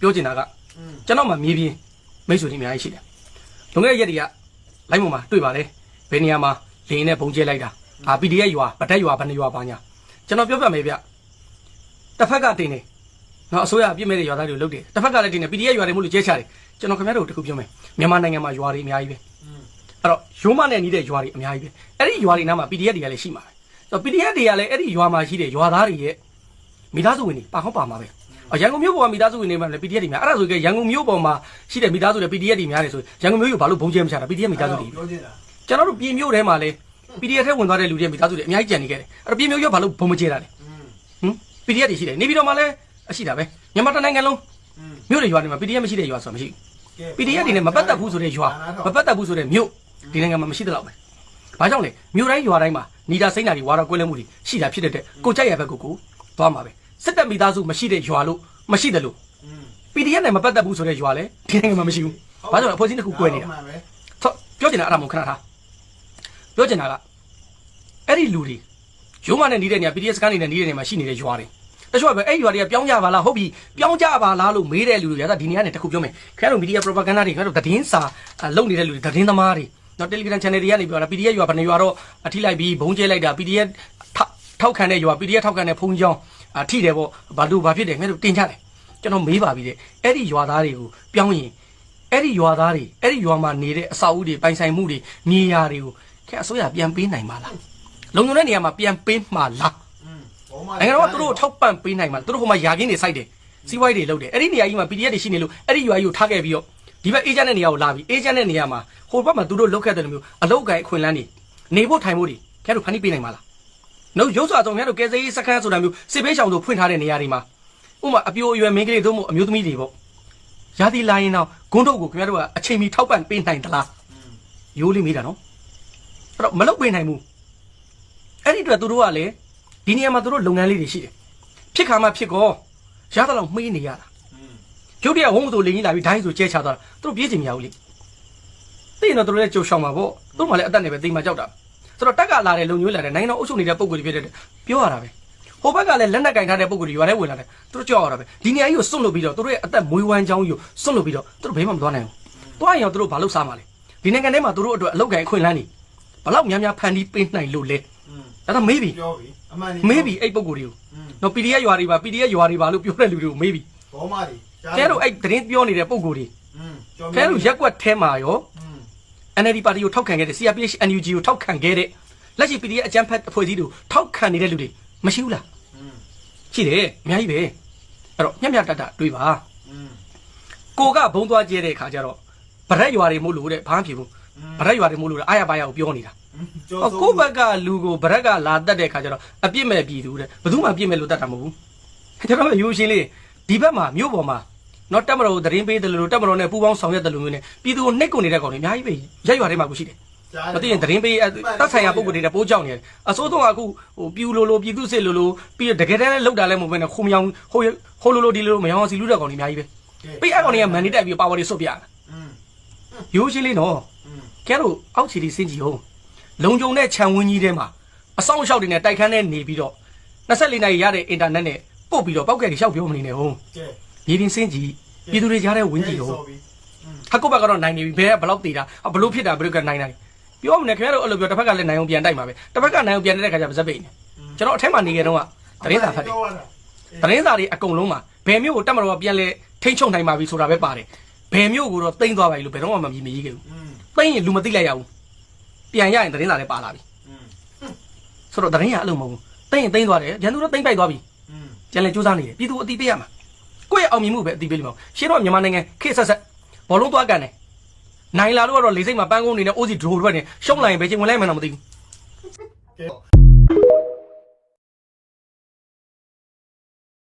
ပြောချင်တာကကျွန်တော်မှမြေပြင်မိတ်ဆွေတွေအများကြီးရှိတယ်လွန်ခဲ့တဲ့ရက်တွေကလိုက်ပေါ်မှာတွေ့ပါလေဘယ်နေရာမှာလင်းနဲ့ဘုံကျဲလိုက်တာအာ PDF ရွာပတက်ရွာဘယ်နှရွာပါညာကျွန်တော်ပြောပြမယ်ဗျတစ်ဖက်ကတင်နေနော်အစိုးရအပြစ်မဲ့တဲ့ရွာသားတွေလုပ်တယ်တစ်ဖက်ကလည်းတင်နေ PDF ရွာတွေမို့လို့ကျဲချတယ်ကျွန်တော်ခင်ဗျားတို့တခုပြောမယ်မြန်မာနိုင်ငံမှာရွာတွေအများကြီးပဲအဲ့တော့ရိုးမနဲ့နီးတဲ့ရွာတွေအများကြီးပဲအဲ့ဒီရွာတွေနားမှာ PDF တွေကလည်းရှိမှာပဲဆိုတော့ PDF တွေကလည်းအဲ့ဒီရွာမှာရှိတဲ့ရွာသားတွေရဲ့မိသားစုဝင်တွေပါဟောက်ပါမှာပဲအ ရန်ကုန်မြို့ပေါ်ကမိသားစုဝင်တွေမှာလည်း PDF တွေများအဲ့ဒါဆိုရင်ကရန်ကုန်မြို့ပေါ်မှာရှိတဲ့မိသားစုတွေ PDF တွေများတယ်ဆိုရင်ရန်ကုန်မြို့ကိုဘာလို့ဘုံကျဲမချတာ PDF မိသားစုတွေပြောနေတာကျွန်တော်တို့ပြည်မြို့ထဲမှာလည်း PDF ထဲဝင်သွားတဲ့လူတွေမိသားစုတွေအများကြီးကြံနေခဲ့တယ်အဲ့တော့ပြည်မြို့ရောဘာလို့ဘုံမကျဲတာလဲဟင် PDF တွေရှိတယ်နေပြီးတော့မှလည်းအရှိတာပဲမြန်မာတိုင်းနိုင်ငံလုံးမြို့တွေရွာတွေမှာ PDF မရှိတဲ့ရွာဆိုတာမရှိဘူး PDF တွေနဲ့မပတ်သက်ဘူးဆိုတဲ့ရွာမပတ်သက်ဘူးဆိုတဲ့မြို့ဒီနိုင်ငံမှာမရှိတဲ့လောက်ပဲဘာကြောင့်လဲမြို့တိုင်းရွာတိုင်းမှာဏိဒာစိမ့်တာတွေဝါရကွဲလဲမှုတွေရှိတာဖြစ်တဲ့တဲ့ကိုကြိုက်ရဘက်ကိုကိုသွားမှာပဲ စစ်တပ်မိသားစုမရှိတဲ့ရွာလို့မရှိတယ်လို့อืม PDF နဲ့မပတ်သက်ဘူးဆိုတဲ့ရွာလဲဒီနိုင်ငံမှာမရှိဘူးဘာကြောင့်လဲအဖွဲ့အစည်းတစ်ခုကွဲနေတာမှန်ပဲဆိုပြောချင်တာအဲ့ဒါမို့ခဏထားပြောချင်တာကအဲ့ဒီလူတွေရုံးမနဲ့နေတဲ့နေရာ PDF စကန်နေတဲ့နေတဲ့နေရာမှာရှိနေတဲ့ရွာတွေတချို့ကပဲအဲ့ဒီရွာတွေကပြောင်းကြပါလားဟုတ်ပြီပြောင်းကြပါလားလို့မေးတဲ့လူတွေကဒါဒီနေရာနဲ့တခုပြောမယ်ခင်ဗျားတို့ media propaganda တွေခင်ဗျားတို့သတင်းစာအာလုပ်နေတဲ့လူတွေသတင်းသမားတွေနော် Telegram channel တွေကနေပြောတာ PDF ရွာဘယ်နှရွာတော့အထိလိုက်ပြီးဘုံကျဲလိုက်တာ PDF ထောက်ထောက်ခံတဲ့ရွာ PDF ထောက်ခံတဲ့ဖုန်းကြောင်းအ ထိတယ်ပေါ့ဘာလို့ဘာဖြစ်တယ်ခင်ဗျားတို့တင်ကြတယ်ကျွန်တော်မေးပါပြီတဲ့အဲ့ဒီရွာသားတွေကိုပြောင်းရင်အဲ့ဒီရွာသားတွေအဲ့ဒီရွာမှာနေတဲ့အဆောက်အဦတွေပိုင်ဆိုင်မှုတွေမြေယာတွေကိုခင်ဗျအစိုးရပြန်ပေးနိုင်မှာလားလုံခြုံတဲ့နေရာမှာပြန်ပေးမှာလားอืมဘောမနိုင်ငံတော်ကသူတို့ကိုထောက်ပံ့ပေးနိုင်မှာလားသူတို့ဟိုမှာယာကင်းတွေစိုက်တယ်စီးပွားရေးတွေလုပ်တယ်အဲ့ဒီနေရာကြီးမှာ PDF တွေရှိနေလို့အဲ့ဒီရွာကြီးကိုထားခဲ့ပြီးတော့ဒီဘက်အေဂျင့်တဲ့နေရာကိုလာပြီးအေဂျင့်တဲ့နေရာမှာဟိုဘက်မှာသူတို့လုပ်ခဲ့တဲ့လိုမျိုးအလုပ်ကိုင်အခွင့်အလမ်းတွေနေဖို့ထိုင်ဖို့တွေခင်ဗျတို့ဖန်တီးပေးနိုင်မှာလား နှုတ်ရုပ်စွာဆောင်ခင်ဗျတို့ကယ်ဆယ်ရေးစခန်းဆိုတာမျိုးစစ်ပေးဆောင်တို့ဖွင့်ထားတဲ့နေရာတွေမှာဥပမာအပြိုအရွယ်မင်းကလေးတို့မို့အမျိုးသမီးတွေပေါ့ရာသီလာရင်တော့ဂုံးတို့ကိုခင်ဗျတို့ကအချိန်မီထောက်ပံ့ပေးနိုင်သလားရိုးလေးမေးတာနော်အဲ့တော့မလုပ်ပေးနိုင်ဘူးအဲ့ဒီအတွက်သူတို့ကလည်းဒီနေရာမှာသူတို့လုပ်ငန်းလေးတွေရှိတယ်ဖြစ်ခါမှဖြစ်ကောရသလောက်မှေးနေရတာอืมကျုပ်တည်းကဝုန်းမဆိုလင်းကြီးလာပြီးဒိုင်းဆိုကျဲချသွားတာသူတို့ပြေးချင်မရဘူးလေသိရင်တော့သူတို့လည်းကြိုရှောင်မှာပေါ့သူတို့မှလည်းအသက်နဲ့ပဲတိမ်မှကြောက်တာ ဆိုတော့တက်ကလာတယ်လုံညွှန်းလာတယ်နိုင်ငံတော်အုပ်ချုပ်နေတဲ့ပုံကိုယ်တွေဖြစ်တဲ့ပြောရတာပဲဟိုဘက်ကလည်းလက်နက်ကင်ထားတဲ့ပုံကိုယ်တွေရွာထဲဝင်လာတယ်သူတို့ကြောက်ရတာပဲဒီနေရာကြီးကိုစွန့်လို့ပြီးတော့သူတို့ရဲ့အသက်မွေးဝမ်းကြောင်းကြီးကိုစွန့်လို့ပြီးတော့သူတို့ဘယ်မှမသွားနိုင်ဘူးသွားရင်ရောသူတို့ဘာလုပ်စားမှာလဲဒီနိုင်ငံထဲမှာသူတို့အတွက်အလောက်ကန်အခွင့်အလမ်းတွေဘလောက်များများဖန်တီးပေးနိုင်လို့လဲအဲ့ဒါမေးပြီပြောပြီအမှန်ကြီးမေးပြီအဲ့ပုံကိုယ်တွေကိုနော် PDF ရွာတွေပါ PDF ရွာတွေပါလို့ပြောတဲ့လူတွေကိုမေးပြီဘောမာတွေကျဲတို့အဲ့သတင်းပြောနေတဲ့ပုံကိုယ်တွေကျဲတို့ရက်ွက်ထဲမှာရော NLD ပါတီကိုထောက်ခံခဲ့တဲ့ CRPH NUG ကိုထောက်ခံခဲ့တဲ့လက်ရှိ PDF အကြမ်းဖက်အဖွဲ့အစည်းတွေကိုထောက်ခံနေတဲ့လူတွေမရှိဘူးလားရှိတယ်အများကြီးပဲအဲ့တော့မျက်မျက်တတတွေးပါကိုကဘုံသွားကျဲတဲ့ခါကျတော့ဗရက်ရွာတွေမို့လို့တဲ့ဘာမှဖြစ်ဘူးဗရက်ရွာတွေမို့လို့အားရပါရကိုပြောနေတာဟုတ်ကိုဘက်ကလူကိုဗရက်ကလာတက်တဲ့ခါကျတော့အပြစ်မဲ့ပြည်သူတဲ့ဘယ်သူမှပြစ်မဲ့လို့တတ်တာမဟုတ်ဘူးကျွန်တော်ရိုးရှင်းလေးဒီဘက်မှာမြို့ပေါ်မှာ နော်တက်မတော်ကိုသတင်းပေးတယ်လို့တက်မတော်နဲ့ပူးပေါင်းဆောင်ရွက်တယ်လို့မျိုးနဲ့ပြည်သူကိုနှိပ်ကွနေတဲ့ကောင်တွေအများကြီးပဲရက်ရွာထဲမှာကိုရှိတယ်မသိရင်သတင်းပေးတက်ဆိုင်ရာပုံကိုတွေပိုးကြောင်နေတယ်အစိုးဆုံးကအခုဟိုပြူလိုလိုပြည်သူစစ်လိုလိုပြီးတကယ်တမ်းလည်းလောက်တာလည်းမဟုတ်ဘဲနဲ့ခုံမြောင်ဟိုဟိုလိုလိုဒီလိုမယောင်စီလူတဲ့ကောင်တွေအများကြီးပဲပိတ်အကောင်တွေကမန်နေတက်ပြီးပါဝါတွေဆွတ်ပြတာရိုးရှင်းလေးနော်ကဲတော့အောက်ခြေဒီစင်ကြီးဟုတ်လုံကြုံတဲ့ခြံဝင်းကြီးထဲမှာအဆောင်အရှောက်တွေနဲ့တိုက်ခန်းနဲ့နေပြီးတော့24နာရီရတဲ့အင်တာနက်နဲ့ပို့ပြီးတော့ပောက်ကဲတွေရှောက်ပြောမနေနဲ့ဟုတ် ရေရင်စင်းကြီးပြည်သူတွေကြားတဲ့ဝင်းကြီးကိုအကုတ်ဘက်ကတော့နိုင်နေပြီဘယ်ကဘလောက်တည်တာဘလို့ဖြစ်တာဘလို့ကနိုင်နိုင်ပြောမနေခင်ဗျားတို့အဲ့လိုပြောတစ်ဖက်ကလည်းနိုင်အောင်ပြန်တိုက်မှာပဲတစ်ဖက်ကနိုင်အောင်ပြန်တဲ့ခါကျပါဇက်ပိတ်နေကျွန်တော်အထက်မှာနေခဲ့တော့ကသတင်းစာဖတ်တယ်သတင်းစာတွေအကုန်လုံးမှာဘယ်မျိုးကိုတက်မတော်ပြန်လဲထိမ့်ချုပ်နိုင်ပါပြီဆိုတာပဲပါတယ်ဘယ်မျိုးကိုတော့တိမ့်သွားပါပြီလို့ဘယ်တော့မှမမြင်မြင်ခဲ့ဘူးတိမ့်ရင်လူမသိလိုက်ရဘူးပြန်ရရင်သတင်းစာလည်းပါလာပြီဆိုတော့သတင်းရအဲ့လိုမဟုတ်ဘူးတိမ့်ရင်တိမ့်သွားတယ်ရန်သူတော့တိမ့်ပိုက်သွားပြီကျန်လဲစူးစမ်းနေတယ်ပြည်သူအတိပေးရမှာ ကိုယ့်ရဲ့အောင်မြင်မှုပဲအတိပေးလို့မဟုတ်ရှင်းတော့မြန်မာနိုင်ငံခေတ်ဆက်ဆက်ဘောလုံးသွားကန်တယ်နိုင်လာလို့ကတော့လေစိတ်မှာပန်းကုန်းနေနဲ့အိုးစီဒရိုထွက်နေရှုံးလိုက်ရင်ဘယ်ချိန်ဝင်လိုက်မှန်းတော့မသိဘူးကဲ